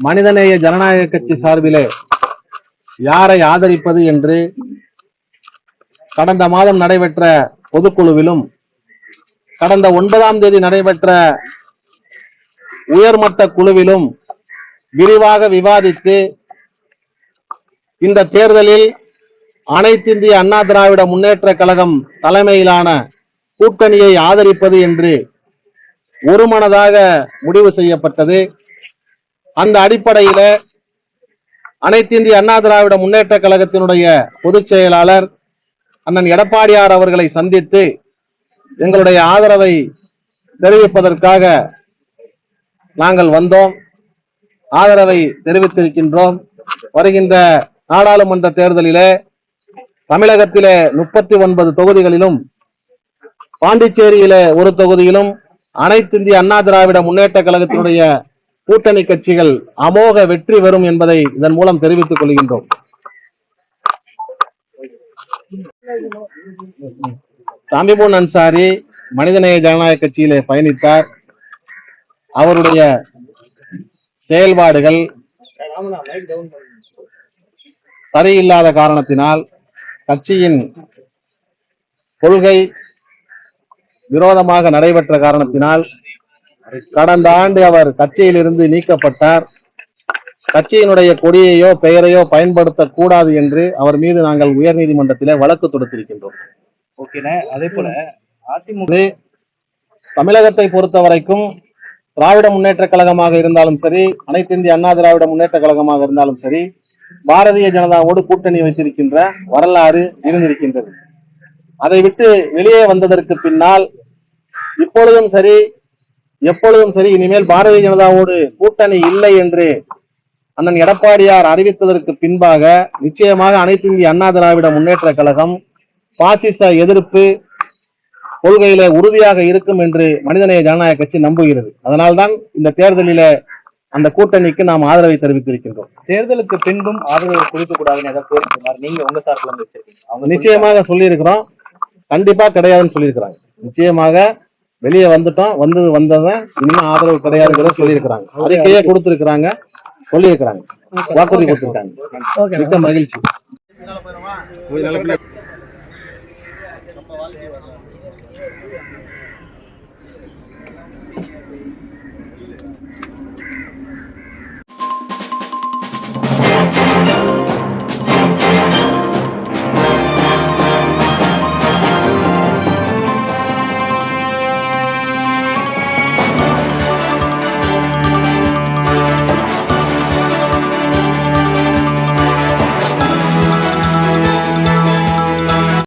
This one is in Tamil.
மனிதநேய ஜனநாயக கட்சி சார்பிலே யாரை ஆதரிப்பது என்று கடந்த மாதம் நடைபெற்ற பொதுக்குழுவிலும் கடந்த ஒன்பதாம் தேதி நடைபெற்ற உயர்மட்ட குழுவிலும் விரிவாக விவாதித்து இந்த தேர்தலில் அனைத்திந்திய அண்ணா திராவிட முன்னேற்ற கழகம் தலைமையிலான கூட்டணியை ஆதரிப்பது என்று ஒருமனதாக முடிவு செய்யப்பட்டது. அந்த அடிப்படையில அனைத்து இந்திய அண்ணா திராவிட முன்னேற்ற கழகத்தினுடைய பொதுச் செயலாளர் அண்ணன் எடப்பாடியார் அவர்களை சந்தித்து எங்களுடைய ஆதரவை தெரிவிப்பதற்காக நாங்கள் வந்தோம். ஆதரவை தெரிவித்திருக்கின்றோம். வருகின்ற நாடாளுமன்ற தேர்தலிலே தமிழகத்திலே முப்பத்தி ஒன்பது தொகுதிகளிலும் பாண்டிச்சேரியிலே ஒரு தொகுதியிலும் அனைத்து இந்திய அண்ணா திராவிட முன்னேற்ற கழகத்தினுடைய கூட்டணி கட்சிகள் அமோக வெற்றி பெறும் என்பதை இதன் மூலம் தெரிவித்துக் கொள்கின்றோம். சாம்பிபூன் அன்சாரி மனிதநேய ஜனநாயக கட்சியிலே பயணித்தார். அவருடைய செயல்பாடுகள் சரியில்லாத காரணத்தினால் கட்சியின் கொள்கை விரோதமாக நடைபெற்ற காரணத்தினால் கடந்த ஆண்டு அவர் கட்சியிலிருந்து நீக்கப்பட்டார். கட்சியினுடைய கொடியையோ பெயரையோ பயன்படுத்தக் கூடாது என்று அவர் மீது நாங்கள் உயர்நீதிமன்றத்திலே வழக்கு தொடுத்திருக்கின்றோம். அதே போல அதிமுக தமிழகத்தை பொறுத்த வரைக்கும் திராவிட முன்னேற்ற கழகமாக இருந்தாலும் சரி அனைத்து இந்திய அண்ணா திராவிட முன்னேற்ற கழகமாக இருந்தாலும் சரி பாரதிய ஜனதாவோடு கூட்டணி வைத்திருக்கின்ற வரலாறு இருந்திருக்கின்றது. அதை விட்டு வெளியே வந்ததற்கு பின்னால் இப்பொழுதும் சரி எப்பொழுதும் சரி இனிமேல் பாரதிய ஜனதாவோடு கூட்டணி இல்லை என்று அண்ணன் எடப்பாடியார் அறிவித்ததற்கு பின்பாக நிச்சயமாக அனைத்து இந்திய அண்ணா திராவிட முன்னேற்ற கழகம் பாசிச எதிர்ப்பு கொள்கையில உறுதியாக இருக்கும் என்று மனிதநேய ஜனநாயக கட்சி நம்புகிறது. அதனால்தான் இந்த தேர்தலில அந்த கூட்டணிக்கு நாம் ஆதரவை தெரிவித்திருக்கின்றோம். தேர்தலுக்கு பின்பும் ஆதரவு கொடுக்க கூடாதுன்னு நீங்க உங்க சார்பில் நிச்சயமாக சொல்லியிருக்கிறோம். கண்டிப்பா கிடையாதுன்னு சொல்லியிருக்கிறாங்க. நிச்சயமாக வெளியே வந்துட்டோம் வந்தது வந்ததான் இன்னும் ஆதரவு கிடையாதுங்கிறத சொல்லியிருக்கிறாங்க. அறிக்கையே கொடுத்துருக்குறாங்க சொல்லியிருக்கிறாங்க. வாக்குறுதி கொடுத்துருக்காங்க. மிக்க மகிழ்ச்சி. நம்ம வாழ்க்கை